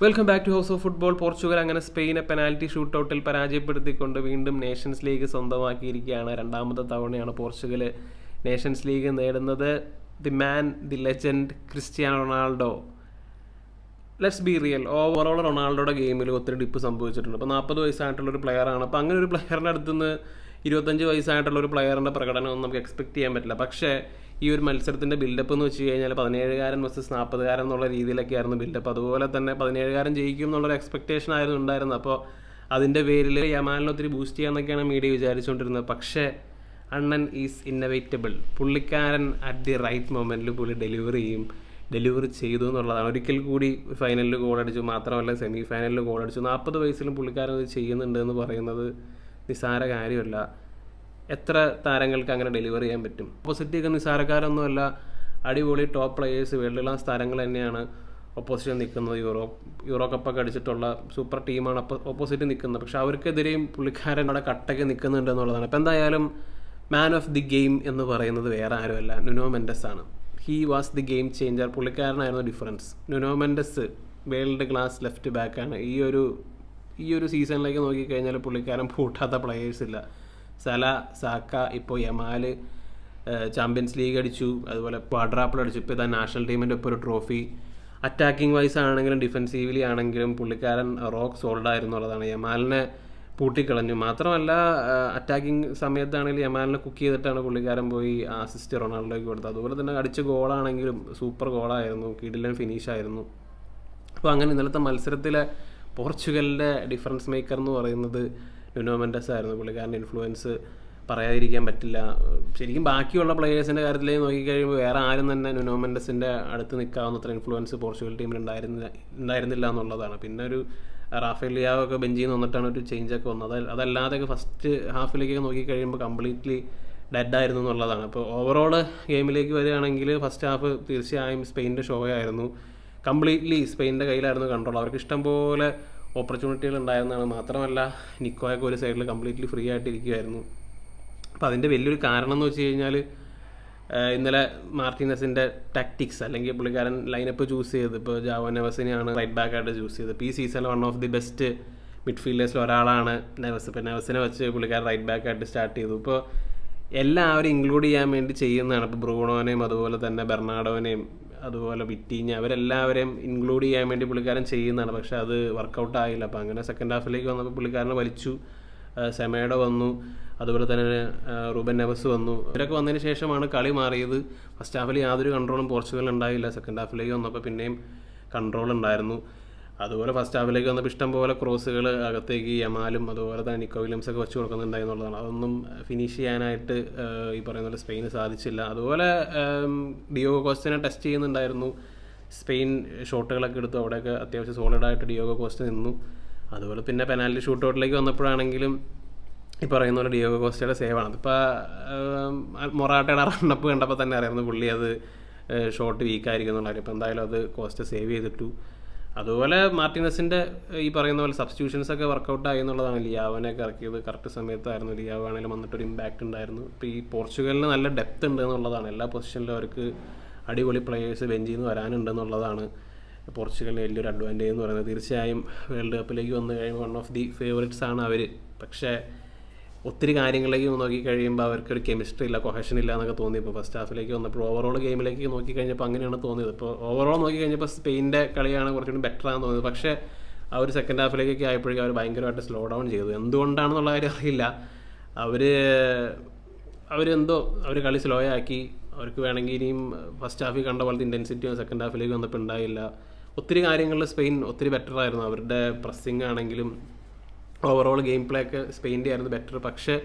Welcome back to house of football Portugal അങ്ങനെ സ്പെയിനെ penalty ഷൂട്ടൗട്ടിൽ പരാജയപ്പെടുത്തിക്കൊണ്ട് വീണ്ടും നേഷൻസ് ലീഗ് സ്വന്തമാക്കിയിരിക്കുകയാണ്. രണ്ടാമത്തെ തവണയാണ് പോർച്ചുഗൽ നേഷൻസ് ലീഗ് നേടുന്നത്. The man the legend Cristiano Ronaldo let's be real overall റൊണാൾഡോയുടെ ഗെയിമിൽ ഒത്തിരി ഡിപ്പ് സംഭവിച്ചിട്ടുണ്ട്. അപ്പോൾ നാൽപ്പത് വയസ്സായിട്ടുള്ള ഒരു പ്ലെയറാണ് അപ്പോൾ അങ്ങനെ ഒരു പ്ലെയറിന്റെ അടുത്തുനിന്ന് ഇരുപത്തഞ്ച് വയസ്സായിട്ടുള്ള ഒരു പ്ലെയറിന്റെ പ്രകടനം ഒന്നും നമുക്ക് എക്സ്പെക്ട് ചെയ്യാൻ പറ്റില്ല. പക്ഷേ ഈ ഒരു മത്സരത്തിന്റെ ബിൽഡപ്പ് എന്ന് വെച്ച് കഴിഞ്ഞാൽ പതിനേഴുകാരൻ വേഴ്സസ് നാൽപ്പതുകാരൻ എന്നുള്ള രീതിയിലൊക്കെ ആയിരുന്നു ബിൽഡപ്പ് അതുപോലെ തന്നെ പതിനേഴുകാരൻ ജയിക്കും എന്നുള്ളൊരു എക്സ്പെക്റ്റേഷൻ ആയിരുന്നു ഉണ്ടായിരുന്നത്. അപ്പോൾ അതിന്റെ പേരിൽ യമാലിനെ ഒത്തിരി ബൂസ്റ്റ് ചെയ്യാമെന്നൊക്കെയാണ് മീഡിയ വിചാരിച്ചുകൊണ്ടിരുന്നത് പക്ഷേ അണ്ണൻ ഈസ് ഇന്നവേറ്റബിൾ പുള്ളിക്കാരൻ അറ്റ് ദി റൈറ്റ് മൊമെന്റിൽ പുള്ളി ഡെലിവറി ചെയ്യും. ഡെലിവറി ചെയ്തു എന്നുള്ളതാണ്. ഒരിക്കൽ കൂടി ഫൈനലിൽ ഗോളടിച്ചു മാത്രമല്ല സെമി ഫൈനലിൽ ഗോളടിച്ചു നാൽപ്പത് വയസ്സിലും പുള്ളിക്കാരൻ ഇത് ചെയ്യുന്നുണ്ട് എന്ന് പറയുന്നത് നിസ്സാര കാര്യമല്ല. എത്ര താരങ്ങൾക്ക് അങ്ങനെ ഡെലിവറി ചെയ്യാൻ പറ്റും? ഓപ്പോസിറ്റൊക്കെ നിസ്സാരക്കാരൊന്നുമല്ല അടിപൊളി ടോപ്പ് പ്ലെയേഴ്സ് വേൾഡ് ക്ലാസ് താരങ്ങൾ തന്നെയാണ് ഓപ്പോസിറ്റ് നിൽക്കുന്നത്. യൂറോ യൂറോ കപ്പൊക്കെ അടിച്ചിട്ടുള്ള സൂപ്പർ ടീമാണ് ഓപ്പോസിറ്റ് നിൽക്കുന്നത്. പക്ഷെ അവർക്കെതിരെയും പുള്ളിക്കാരൻ അവിടെ കട്ടയ്ക്ക് നിൽക്കുന്നുണ്ട് എന്നുള്ളതാണ്. അപ്പോൾ എന്തായാലും മാൻ ഓഫ് ദി ഗെയിം എന്ന് പറയുന്നത് വേറെ ആരുമല്ല. നുനോ മെൻഡസ് ആണ്. He was the game changer പുള്ളിക്കാരനായിരുന്നു difference Nuno Mendes world class left ബാക്കാണ് ഈ ഒരു ഈ ഒരു സീസണിലേക്ക് നോക്കിക്കഴിഞ്ഞാൽ പുള്ളിക്കാരൻ പൂട്ടാത്ത പ്ലെയേഴ്സ് ഇല്ല. സല സാക്ക ഇപ്പോൾ യമാൽ ചാമ്പ്യൻസ് ലീഗ് അടിച്ചു അതുപോലെ ക്വാഡ്രാപ്പിൾ അടിച്ചു. ഇപ്പോൾ ഇതാ നാഷണൽ ടീമിന്റെ ഒപ്പം ഒരു ട്രോഫി. അറ്റാക്കിംഗ് വൈസ് ആണെങ്കിലും ഡിഫെൻസീവ്ലി ആണെങ്കിലും പുള്ളിക്കാരൻ റോക്ക് സോൾഡ് ആയിരുന്നു എന്നുള്ളതാണ്. യമാലിനെ പൂട്ടിക്കളഞ്ഞു. മാത്രമല്ല അറ്റാക്കിംഗ് സമയത്താണെങ്കിൽ യമാലിനെ കുക്ക് ചെയ്തിട്ടാണ് പുള്ളിക്കാരൻ പോയി അസിസ്റ്റ് റൊണാൾഡോയ്ക്ക് കൊടുത്തത്. അതുപോലെ തന്നെ അടിച്ച ഗോളാണെങ്കിലും സൂപ്പർ ഗോളായിരുന്നു. കിടിലൻ ഫിനിഷായിരുന്നു അപ്പോൾ അങ്ങനെ ഇന്നലത്തെ മത്സരത്തിലെ പോർച്ചുഗലിന്റെ ഡിഫറൻസ് മേക്കർ എന്ന് പറയുന്നത് നുനോ മെൻഡസ് ആയിരുന്നു പുള്ളിക്കാരന്റെ ഇൻഫ്ലുവൻസ് പറയാതിരിക്കാൻ പറ്റില്ല. ശരിക്കും ബാക്കിയുള്ള പ്ലേയേഴ്സിന്റെ കാര്യത്തിലേക്ക് നോക്കിക്കഴിയുമ്പോൾ വേറെ ആരും തന്നെ നുനോ മെൻഡസിന്റെ അടുത്ത് നിൽക്കാവുന്നത്ര ഇൻഫ്ലുവൻസ് പോർച്ചുഗൽ ടീമിൽ ഉണ്ടായിരുന്നില്ല ഉണ്ടായിരുന്നില്ല എന്നുള്ളതാണ്. പിന്നെ ഒരു റാഫേൽ ലിയാവ് ഒക്കെ ബെഞ്ചിൽ നിന്ന് വന്നിട്ടാണ് ഒരു ചേഞ്ച് ഒക്കെ വന്നത്. അതല്ലാതെയൊക്കെ ഫസ്റ്റ് ഹാഫിലേക്കൊക്കെ നോക്കിക്കഴിയുമ്പോൾ കംപ്ലീറ്റ്ലി ഡെഡ് ആയിരുന്നു എന്നുള്ളതാണ്. അപ്പോൾ ഓവറോൾ ഗെയിമിലേക്ക് വരികയാണെങ്കിൽ ഫസ്റ്റ് ഹാഫ് തീർച്ചയായും സ്പെയിന്റെ ഷോ ആയിരുന്നു. കംപ്ലീറ്റ്ലി സ്പെയിന്റെ കയ്യിലായിരുന്നു കൺട്രോൾ അവർക്ക് ഇഷ്ടം പോലെ ഓപ്പർച്യൂണിറ്റികൾ ഉണ്ടായിരുന്നതാണ് മാത്രമല്ല നിക്കോയൊക്കെ ഒരു സൈഡിൽ കംപ്ലീറ്റ്ലി ഫ്രീ ആയിട്ടിരിക്കുമായിരുന്നു അപ്പോൾ അതിന്റെ വലിയൊരു കാരണം എന്ന് വെച്ച് കഴിഞ്ഞാൽ ഇന്നലെ മാർട്ടിനസിന്റെ ടാക്ടിക്സ് അല്ലെങ്കിൽ പുള്ളിക്കാരൻ ലൈനപ്പ് ചൂസ് ചെയ്ത് ഇപ്പോൾ ജാവോ നെവസിനെയാണ് റൈറ്റ് ബാക്ക് ആയിട്ട് ചൂസ് ചെയ്തത്. ഇപ്പോൾ ഈ സീസണിൽ വൺ ഓഫ് ദി ബെസ്റ്റ് മിഡ്ഫീൽഡേഴ്സിൽ ഒരാളാണ് നെവസ്. ഇപ്പോൾ നെവസിനെ വെച്ച് പുള്ളിക്കാരൻ റൈറ്റ് ബാക്ക് ആയിട്ട് സ്റ്റാർട്ട് ചെയ്തു. ഇപ്പോൾ എല്ലാവരും ഇൻക്ലൂഡ് ചെയ്യാൻ വേണ്ടി ചെയ്യുന്നതാണ്. ഇപ്പോൾ ബ്രൂണോനെയും അതുപോലെ തന്നെ ബെർണാഡോനെയും അതുപോലെ വിറ്റീഞ്ഞ അവരെല്ലാവരെയും ഇൻക്ലൂഡ് ചെയ്യാൻ വേണ്ടി പുള്ളിക്കാരൻ ചെയ്യുന്നതാണ്. പക്ഷേ അത് വർക്കൗട്ട് ആയില്ല. അപ്പോൾ അങ്ങനെ സെക്കൻഡ് ഹാഫിലേക്ക് വന്നപ്പോൾ പുള്ളിക്കാരനെ വലിച്ചു. സെമേഡോ വന്നു. അതുപോലെ തന്നെ റൂബൻ നെവസ് വന്നു. ഇവരൊക്കെ വന്നതിന് ശേഷമാണ് കളി മാറിയത്. ഫസ്റ്റ് ഹാഫിൽ യാതൊരു കൺട്രോളും പോർച്ചുഗൽ ഉണ്ടായില്ല. സെക്കൻഡ് ഹാഫിലേക്ക് വന്നപ്പോൾ പിന്നെയും കൺട്രോൾ ഉണ്ടായിരുന്നു. അതുപോലെ ഫസ്റ്റ് ഹാഫിലേക്ക് വന്നപ്പോൾ ഇഷ്ടം പോലെ ക്രോസുകൾ അകത്തേക്ക് യമാലും അതുപോലെ തന്നെ നിക്കോ വില്യംസ് ഒക്കെ വെച്ച് കൊടുക്കുന്നുണ്ടായി എന്നുള്ളതാണ്. അതൊന്നും ഫിനിഷ് ചെയ്യാനായിട്ട് ഈ പറയുന്ന പോലെ സ്പെയിന് സാധിച്ചില്ല. അതുപോലെ ഡിയോഗോ കോസ്റ്റിനെ ടെസ്റ്റ് ചെയ്യുന്നുണ്ടായിരുന്നു. സ്പെയിൻ ഷോട്ടുകളൊക്കെ എടുത്തു അവിടെയൊക്കെ അത്യാവശ്യം സോളിഡായിട്ട് ഡിയോഗോ കോസ്റ്റ് നിന്നു. അതുപോലെ പിന്നെ പെനാൽറ്റി ഷൂട്ടൗട്ടിലേക്ക് വന്നപ്പോഴാണെങ്കിലും ഈ പറയുന്ന പോലെ ഡിയോഗോ കോസ്റ്റയുടെ സേവാണ് അതിപ്പോൾ മൊറാട്ടയുടെ റണ്ണപ്പ് കണ്ടപ്പോൾ തന്നെ അറിയായിരുന്നു പുള്ളി അത് ഷോട്ട് വീക്കായിരിക്കും എന്നുള്ള കാര്യം. ഇപ്പോൾ എന്തായാലും അത് കോസ്റ്റ് സേവ് ചെയ്തിട്ടു. അതുപോലെ മാർട്ടിനസിന്റെ ഈ പറയുന്ന പോലെ സബ്സ്റ്റിറ്റ്യൂഷൻസ് ഒക്കെ വർക്കൗട്ട് ആയി എന്നുള്ളതാണ് ലിയാവനൊക്കെ ഇറക്കിയത്. കറക്റ്റ് സമയത്തായിരുന്നു ലിയാവ് ആണെങ്കിലും വന്നിട്ടൊരു ഇമ്പാക്റ്റ് ഉണ്ടായിരുന്നു. ഇപ്പോൾ ഈ പോർച്ചുഗലിന് നല്ല ഡെപ്ത് ഉണ്ട് എന്നുള്ളതാണ്. എല്ലാ പൊസിഷനിലും അവർക്ക് അടിപൊളി പ്ലേയേഴ്സ് ബെഞ്ചിൽ നിന്ന് വരാനുണ്ട് എന്നുള്ളതാണ് പോർച്ചുഗലിന് വലിയൊരു അഡ്വാന്റേജ് എന്ന് പറയുന്നത്. തീർച്ചയായും വേൾഡ് കപ്പിലേക്ക് വന്നു കഴിയുമ്പോൾ വൺ ഓഫ് ദി ഫേവറേറ്റ്സ് ആണ് അവർ പക്ഷേ ഒത്തിരി കാര്യങ്ങളിലേക്ക് നോക്കി കഴിയുമ്പോൾ അവർക്കൊരു കെമിസ്ട്രി ഇല്ല കൊഹഷൻ ഇല്ല എന്നൊക്കെ തോന്നി. ഇപ്പോൾ ഫസ്റ്റ് ഹാഫിലേക്ക് വന്നപ്പോൾ ഓവറോൾ ഗെയിമിലേക്ക് നോക്കി കഴിഞ്ഞപ്പോൾ അങ്ങനെയാണ് തോന്നിയത്. ഇപ്പോൾ ഓവറോൾ നോക്കി കഴിഞ്ഞപ്പോൾ സ്പെയിന്റെ കളിയാണ് കുറച്ചുകൂടി ബെറ്റർ ആണെന്ന് തോന്നിയത്. പക്ഷേ ആ ഒരു സെക്കൻഡ് ഹാഫിലേക്കൊക്കെ ആയപ്പോഴേക്കും അവർ ഭയങ്കരമായിട്ട് സ്ലോ ഡൗൺ ചെയ്തു. എന്തുകൊണ്ടാണെന്നുള്ള കാര്യം അറിയില്ല. അവർ അവരെന്തോ അവർ കളി സ്ലോ ആക്കി. അവർക്ക് വേണമെങ്കിൽ ഇനിയും ഫസ്റ്റ് ഹാഫിൽ കണ്ട പോലത്തെ ഇന്റൻസിറ്റി സെക്കൻഡ് ഹാഫിലേക്ക് വന്നപ്പോൾ ഉണ്ടായില്ല. ഒത്തിരി കാര്യങ്ങളിൽ സ്പെയിൻ ഒത്തിരി ബെറ്റർ ആയിരുന്നു. അവരുടെ പ്രസ്സിങ് ആണെങ്കിലും ഓവറോൾ ഗെയിം പ്ലേ ഒക്കെ സ്പെയിന്റെ ആയിരുന്നു ബെറ്റർ പക്ഷേ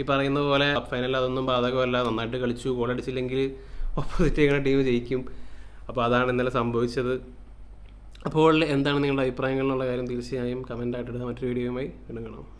ഈ പറയുന്ന പോലെ ഫൈനലിൽ അതൊന്നും ബാധകമല്ല. നന്നായിട്ട് കളിച്ചു ഗോൾ അടിച്ചില്ലെങ്കിൽ ഓപ്പോസിറ്റ് ചെയ്യുന്ന ടീം ജയിക്കും. അപ്പോൾ അതാണ് ഇന്നലെ സംഭവിച്ചത്. അപ്പോൾ എന്താണ് നിങ്ങളുടെ അഭിപ്രായങ്ങൾ എന്നുള്ള കാര്യം തീർച്ചയായും കമന്റായിട്ട് ഇടുക. മറ്റൊരു വീഡിയോയുമായി വീണ്ടും കാണാം.